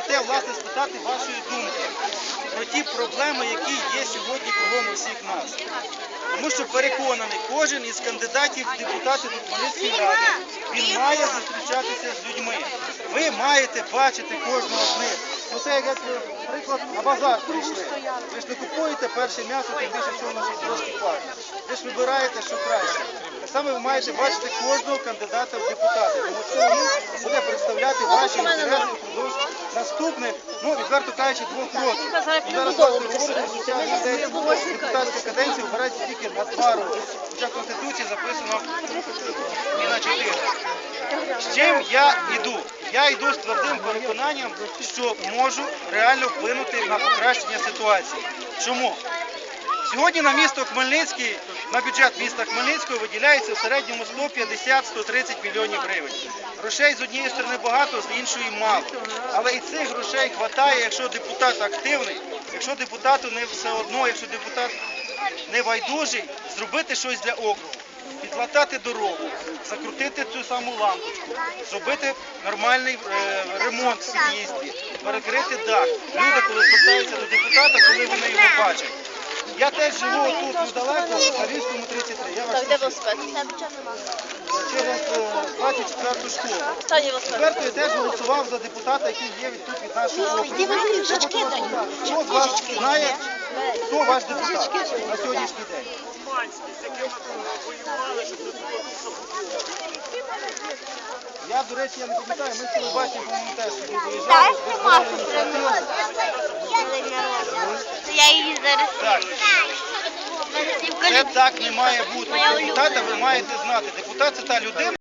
проте, власне, спитати вашої думки про ті проблеми, які є сьогодні кругом усіх нас. Тому що переконаний, кожен із кандидатів в депутати до Хмельницької ради, він має зустрічатися з людьми. Ви маєте бачити кожного з них. Ну це як, наприклад, на базар прийшли. Ви ж не купуєте перше м'ясо, тим більше, що воно ще трошки пахне. Ви ж вибираєте, що краще. Так само ви маєте бачити кожного кандидата в депутати, тому що він буде представляти ваші інтереси впродовж наступних, ну відверто кажучи, двох років. Зараз власне депутатська каденція обирається тільки на два роки. Хоча в Конституції записано і на чотири. З чим я йду? Я йду з твердим переконанням, що можу реально вплинути на покращення ситуації. Чому? Сьогодні на місто Хмельницький, на бюджет міста Хмельницького виділяється в середньому 150-130 мільйонів гривень. Грошей з однієї сторони багато, з іншої мало. Але і цих грошей вистачає, якщо депутат активний, якщо депутату не все одно, якщо депутат не байдужий, зробити щось для округу. Підлатати дорогу, закрутити цю саму лампочку, зробити нормальний е, ремонт в під'їзді, перекрити дах. Люди, коли звертаються до депутата, коли вони його бачать. Я теж живу тут недалеко, на Рівському 33. Я Так, де велосипед? через е, 24 школу. Останній велосипед. Тепер я теж голосував за депутата, який є від тут від нашого округу. Я хочу вас спитати, Хто з вас знає, хто ваш депутат на сьогоднішній день? Я, до речі, я не пам'ятаю, ми з телебачення, по-моєму, теж сюди виїжджали. ви збирали ініціативу. Я її зараз. Так, це так не має бути. Депутата ви маєте знати. Депутат це та людина.